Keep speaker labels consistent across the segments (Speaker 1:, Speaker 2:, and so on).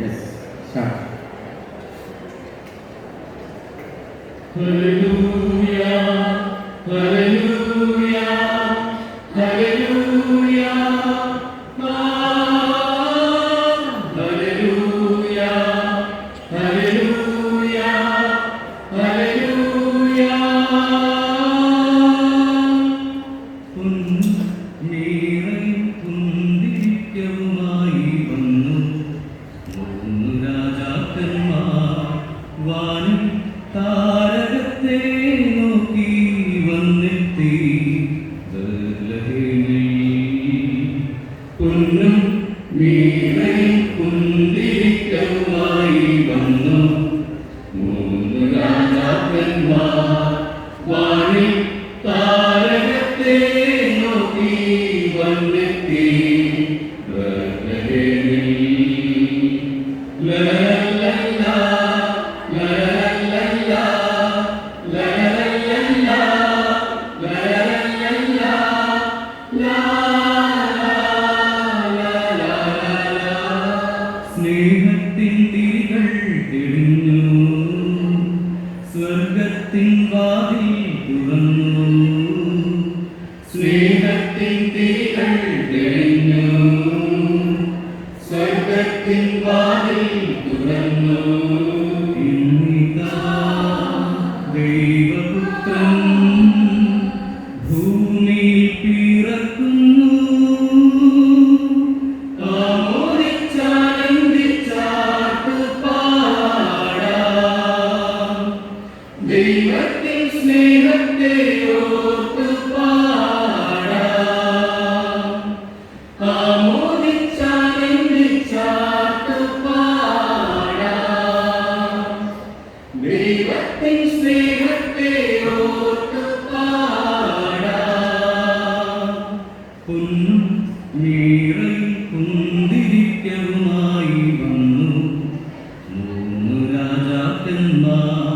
Speaker 1: Yes, shout.
Speaker 2: Hallelujah.
Speaker 3: വലത്തെ നോക്കി വന്നെത്തി. പൊന്നും മീനൈ കുന്തി. No. ഈറൻ കുന്തിരിക്കലുമായി വന്നു. മൂന്ന് രാജാക്കന്മാർ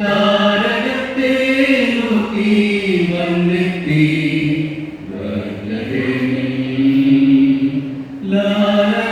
Speaker 3: താരകത്തെ നോക്കി വന്നെത്തി. ലാല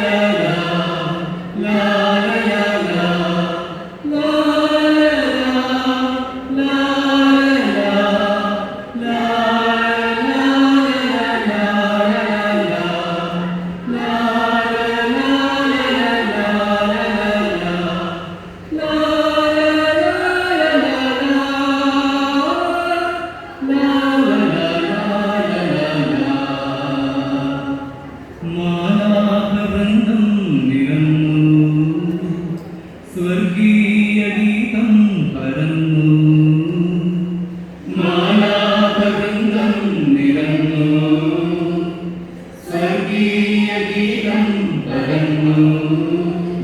Speaker 3: വലിയ ഗീതം പരന്നു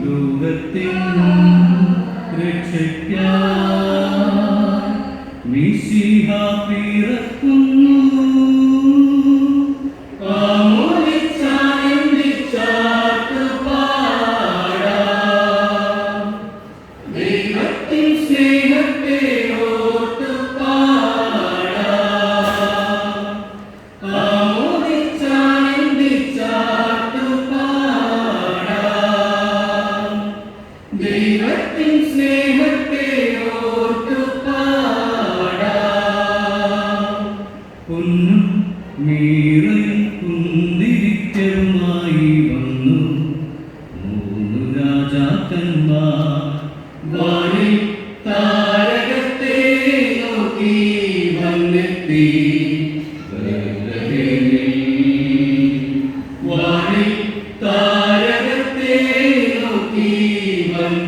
Speaker 3: ലോകത്തിൽ രക്ഷിക്കാൻ പിറക്കുന്നു. സ്നേഹത്തെ ഓർത്തു പാടാം. ഒന്നും നീറും കുന്തിരിക്കലുമായി വന്നു മൂന്ന് രാജാക്കന്മാർ വാഴി താരകത്തെ നോക്കി വന്നെത്തി